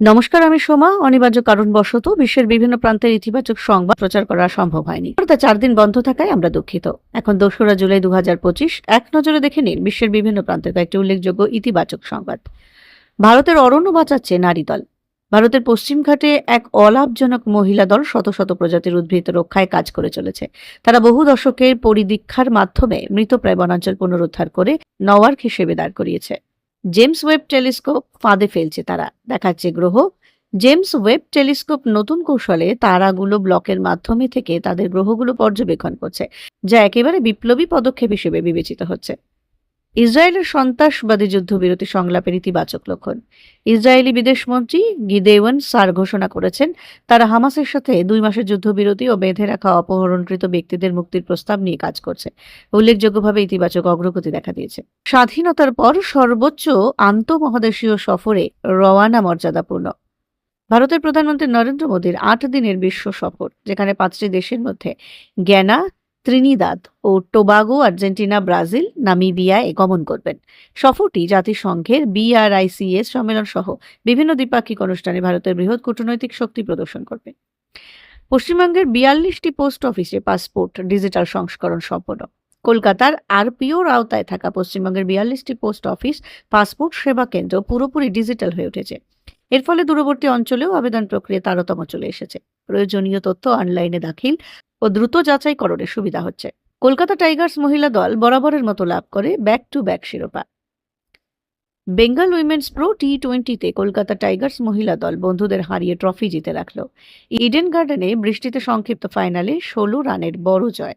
নমস্কার, আমি সোমা। অনিবার্য কারণবশত বিশ্বের বিভিন্ন প্রান্তের ইতিবাচক সংবাদ প্রচার করা সম্ভব হয়নি। তা চার দিন বন্ধ থাকায় আমরা দুঃখিত। এখন দোসরা জুলাই দু এক নজরে দেখে নিন বিশ্বের বিভিন্ন প্রান্তের কয়েকটি উল্লেখযোগ্য ইতিবাচক সংবাদ। ভারতের অরণ্য বাঁচাচ্ছে নারী দল। ভারতের পশ্চিমঘাটে এক অলাভজনক মহিলা দল শত শত প্রজাতির উদ্ভিদ রক্ষায় কাজ করে চলেছে। তারা বহু দশকের পরিদীক্ষার মাধ্যমে মৃতপ্রায় বনাঞ্চল পুনরুদ্ধার করে নওয়ার্ক হিসেবে দাঁড় করিয়েছে। জেমস ওয়েব টেলিস্কোপ ফাঁদে ফেলছে তারা। দেখাচ্ছে গ্রহ। জেমস ওয়েব টেলিস্কোপ নতুন কৌশলে তারাগুলো ব্লকের মাধ্যমে থেকে তাদের গ্রহগুলো পর্যবেক্ষণ করছে, যা একেবারে বিপ্লবী পদক্ষেপ হিসেবে বিবেচিত হচ্ছে। ইসরায়েলের সন্ত্রাসবাদী যুদ্ধবিরতি সংলাপের ইতিবাচক লক্ষণ। ইসরায়েলি বিদেশমন্ত্রী গিদেওয়ান সার ঘোষণা করেছেন, তারা হামাসের সাথে দুই মাসের যুদ্ধবিরতি ও বেঁধে রাখা অপহরণকৃত ব্যক্তিদের মুক্তির প্রস্তাব নিয়ে কাজ করছে। উল্লেখযোগ্যভাবে ইতিবাচক অগ্রগতি দেখা দিয়েছে। স্বাধীনতার পর সর্বোচ্চ আন্তঃমহাদেশীয় সফরে রওয়ানা মর্যাদাপূর্ণ। ভারতের প্রধানমন্ত্রী নরেন্দ্র মোদীর আট দিনের বিশ্ব সফর, যেখানে পাঁচটি দেশের মধ্যে গ্যানা ত্রিনিদাদ ও টোবাগো, আর্জেন্টিনা, ব্রাজিল নামিবিয়ায় গমন করবেন। সফরটি জাতিসংঘের বিআরআইসিএস সম্মেলন সহ বিভিন্ন দ্বিপাক্ষিক অনুষ্ঠানে ভারতের বৃহৎ কূটনৈতিক শক্তি প্রদর্শন করবে। পশ্চিমবঙ্গের বিয়াল্লিশটি পোস্ট অফিসে পাসপোর্ট ডিজিটাল সংস্করণ সম্পন্ন। কলকাতার আরপিওর আওতায় থাকা পশ্চিমবঙ্গের বিয়াল্লিশটি পোস্ট অফিস পাসপোর্ট সেবা কেন্দ্র পুরোপুরি ডিজিটাল হয়ে উঠেছে। এর ফলে দূরবর্তী অঞ্চলেও আবেদন প্রক্রিয়া তারতম্য চলে এসেছে। প্রয়োজনীয় তথ্য অনলাইনে দাখিল ও দ্রুত যাচাইকরণের সুবিধা হচ্ছে। কলকাতা টাইগার্স মহিলা দল বরাবরের মতো লাভ করে ব্যাক টু ব্যাক শিরোপা। বেঙ্গল উইমেন্স প্রো টি টোয়েন্টিতে কলকাতা টাইগার্স মহিলা দল বন্ধুদের হারিয়ে ট্রফি জিতে রাখল। ইডেন গার্ডেনে বৃষ্টিতে সংক্ষিপ্ত ফাইনালে ষোলো রানের বড় জয়।